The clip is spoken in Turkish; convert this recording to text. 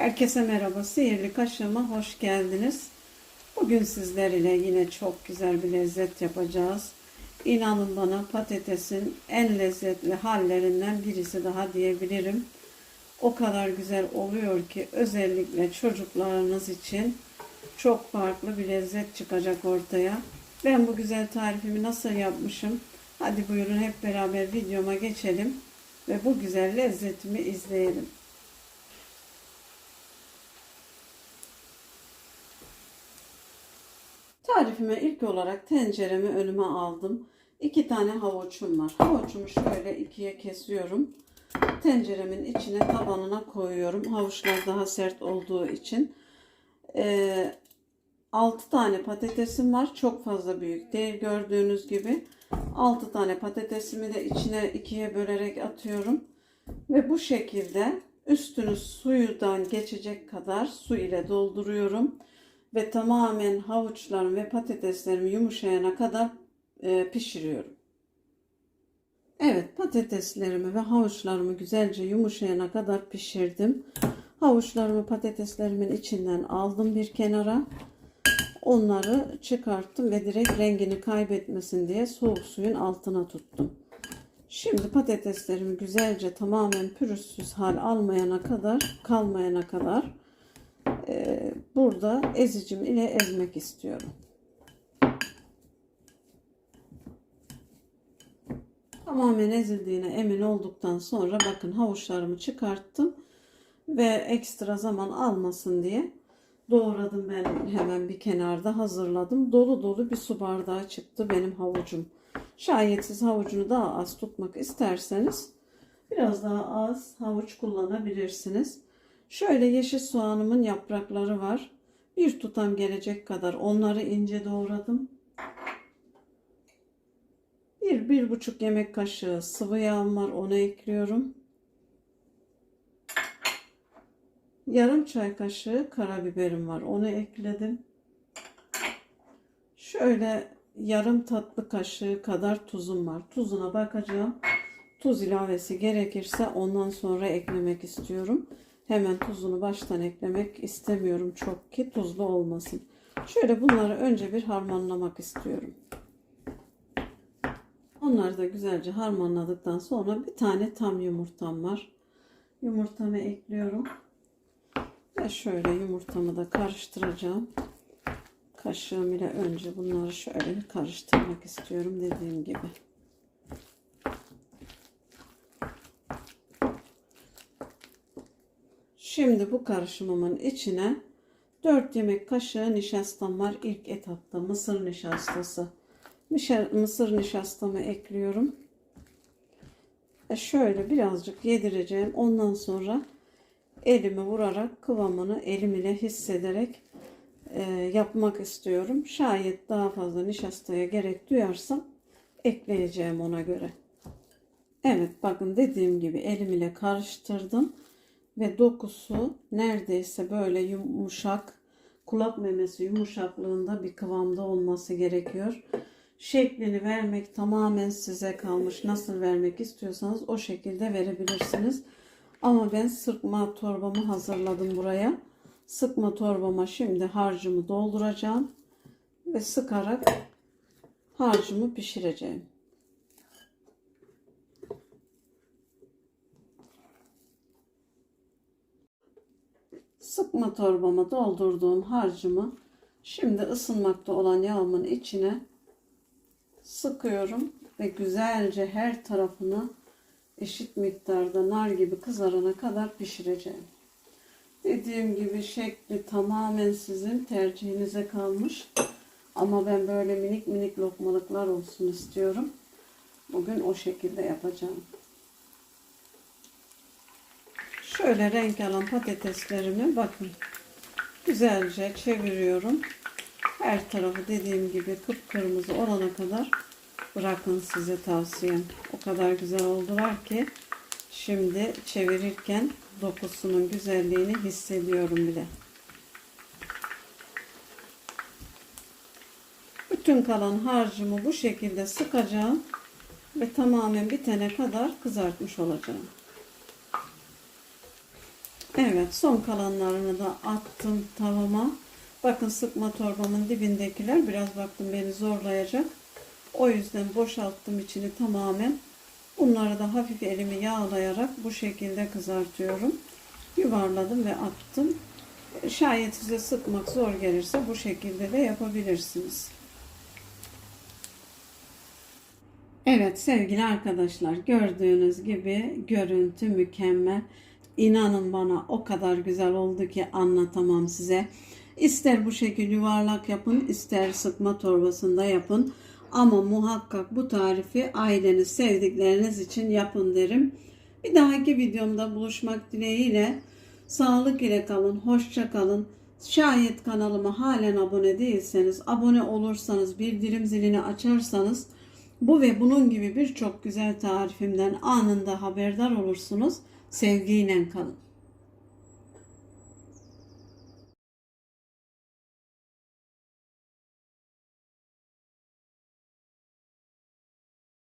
Herkese merhaba. Sihirli kaşığıma hoş geldiniz. Bugün sizler ile yine çok güzel bir lezzet yapacağız. İnanın bana patatesin en lezzetli hallerinden birisi daha diyebilirim. O kadar güzel oluyor ki özellikle çocuklarınız için çok farklı bir lezzet çıkacak ortaya. Ben bu güzel tarifimi nasıl yapmışım? Hadi buyurun hep beraber videoma geçelim ve bu güzel lezzetimi izleyelim. Tarifime ilk olarak tenceremi önüme aldım. İki tane havuçum var. Havuçumu şöyle ikiye kesiyorum. Tenceremin içine tabanına koyuyorum. Havuçlar daha sert olduğu için. Ee, 6 tane patatesim var. Çok fazla büyük değil gördüğünüz gibi. 6 tane patatesimi de içine ikiye bölerek atıyorum. Ve bu şekilde üstünü suyudan geçecek kadar su ile dolduruyorum ve tamamen havuçlarım ve patateslerim yumuşayana kadar e, pişiriyorum. Evet patateslerimi ve havuçlarımı güzelce yumuşayana kadar pişirdim. Havuçlarımı patateslerimin içinden aldım bir kenara. Onları çıkarttım ve direkt rengini kaybetmesin diye soğuk suyun altına tuttum. Şimdi patateslerimi güzelce tamamen pürüzsüz hal almayana kadar, kalmayana kadar e, burada ezicim ile ezmek istiyorum. Tamamen ezildiğine emin olduktan sonra bakın havuçlarımı çıkarttım ve ekstra zaman almasın diye doğradım ben hemen bir kenarda hazırladım. Dolu dolu bir su bardağı çıktı benim havucum. Şayet siz havucunu daha az tutmak isterseniz biraz daha az havuç kullanabilirsiniz. Şöyle yeşil soğanımın yaprakları var. Bir tutam gelecek kadar onları ince doğradım. Bir, bir buçuk yemek kaşığı sıvı yağım var. Onu ekliyorum. Yarım çay kaşığı karabiberim var. Onu ekledim. Şöyle yarım tatlı kaşığı kadar tuzum var. Tuzuna bakacağım. Tuz ilavesi gerekirse ondan sonra eklemek istiyorum. Hemen tuzunu baştan eklemek istemiyorum çok ki tuzlu olmasın. Şöyle bunları önce bir harmanlamak istiyorum. Onları da güzelce harmanladıktan sonra bir tane tam yumurtam var. Yumurtamı ekliyorum. Ve şöyle yumurtamı da karıştıracağım. Kaşığım ile önce bunları şöyle bir karıştırmak istiyorum dediğim gibi. Şimdi bu karışımımın içine 4 yemek kaşığı nişastam var. İlk etapta mısır nişastası. Mısır nişastamı ekliyorum. E şöyle birazcık yedireceğim. Ondan sonra elimi vurarak kıvamını elim ile hissederek e, yapmak istiyorum. Şayet daha fazla nişastaya gerek duyarsam ekleyeceğim ona göre. Evet bakın dediğim gibi elim ile karıştırdım ve dokusu neredeyse böyle yumuşak kulak memesi yumuşaklığında bir kıvamda olması gerekiyor. Şeklini vermek tamamen size kalmış. Nasıl vermek istiyorsanız o şekilde verebilirsiniz. Ama ben sıkma torbamı hazırladım buraya. Sıkma torbama şimdi harcımı dolduracağım ve sıkarak harcımı pişireceğim. Sıkma torbama doldurduğum harcımı şimdi ısınmakta olan yağımın içine sıkıyorum ve güzelce her tarafını eşit miktarda nar gibi kızarana kadar pişireceğim. Dediğim gibi şekli tamamen sizin tercihinize kalmış. Ama ben böyle minik minik lokmalıklar olsun istiyorum. Bugün o şekilde yapacağım. Şöyle renk alan patateslerimi bakın güzelce çeviriyorum. Her tarafı dediğim gibi kıpkırmızı olana kadar bırakın size tavsiyem. O kadar güzel oldular ki şimdi çevirirken dokusunun güzelliğini hissediyorum bile. Bütün kalan harcımı bu şekilde sıkacağım ve tamamen bitene kadar kızartmış olacağım. Evet son kalanlarını da attım tavama. Bakın sıkma torbamın dibindekiler biraz baktım beni zorlayacak. O yüzden boşalttım içini tamamen. Bunları da hafif elimi yağlayarak bu şekilde kızartıyorum. Yuvarladım ve attım. Şayet size sıkmak zor gelirse bu şekilde de yapabilirsiniz. Evet sevgili arkadaşlar gördüğünüz gibi görüntü mükemmel. İnanın bana o kadar güzel oldu ki anlatamam size. İster bu şekil yuvarlak yapın, ister sıkma torbasında yapın. Ama muhakkak bu tarifi aileniz, sevdikleriniz için yapın derim. Bir dahaki videomda buluşmak dileğiyle sağlık ile kalın, hoşça kalın. Şayet kanalıma halen abone değilseniz, abone olursanız, bildirim zilini açarsanız bu ve bunun gibi birçok güzel tarifimden anında haberdar olursunuz. Sevgiyle kalın.